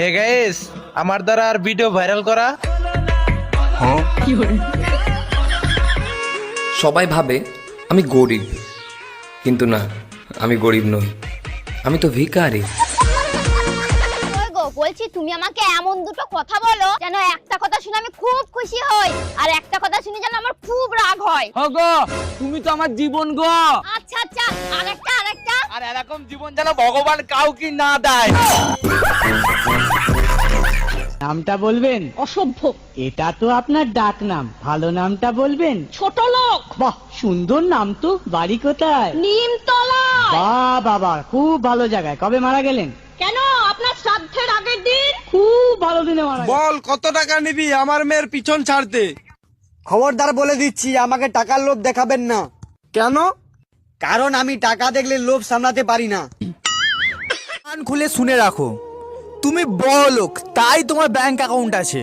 Hey guys আমার দ্বারা আর video viral করা? সবাই ভাবে আমি গরিব কিন্তু না আমি গরিব নই। আমি তো ভিখারি। গো বলছি তুমি আমাকে এমন দুটো কথা বলো যেন একটা কথা শুনে আমি খুব খুশি হই আর একটা কথা শুনে যেন আমার খুব রাগ হয়। গো তুমি তো আমার জীবন গো। এরকম জীবন যেন ভগবান কাউকে না দেয়। নামটা বলবেন? অসভ্য। এটা তো আপনার ডাক নাম। ভালো নামটা বলবেন? ছোট লোক। বাহ সুন্দর নাম তো। বাড়ি কোথায়? নিমতলা। বাহ বাবা খুব ভালো জায়গায়। কবে মারা গেলেন? কেন? আপনার শ্রাদ্ধের আগের দিন? খুব ভালো দিনে মারা গেলেন। বল কত টাকা নিবি? আমার মেয়ের পিছন ছাড়তে। খবরদার বলে দিচ্ছি আমাকে টাকার লোভ দেখাবেন না। কেন? কারণ আমি টাকা দেখলে লোভ সামলাতে পারি না কান খুলে শুনে রাখো তুমি বড় লোক তাই তোমার ব্যাংক অ্যাকাউন্ট আছে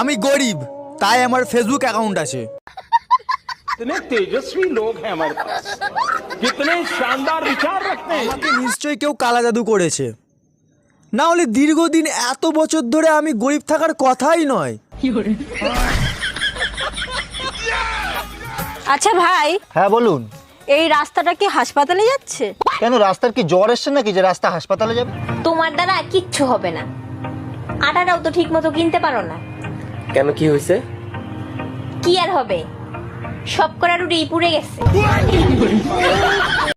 আমি গরিব তাই আমার ফেসবুক অ্যাকাউন্ট আছে कितने तेजस्वी लोग हैं हमारे पास कितने शानदार विचार रखते हैं আমাকে নিশ্চয়ই কেউ কালা জাদু করেছে না হলে দীর্ঘদিন এত বছর ধরে আমি গরিব থাকার কথাই নয় আচ্ছা ভাই হ্যাঁ বলুন এই রাস্তাটা কি হাসপাতালে যাচ্ছে? কেন রাস্তার কি জ্বর এসছে নাকি যে রাস্তা হাসপাতালে যাবে? তোমার দ্বারা কিচ্ছু হবে না। আটাটাও তো ঠিক মতো কিনতে পারো না। কেন কি হয়েছে? কি আর হবে? সব করা রুটি পুড়ে গেছে।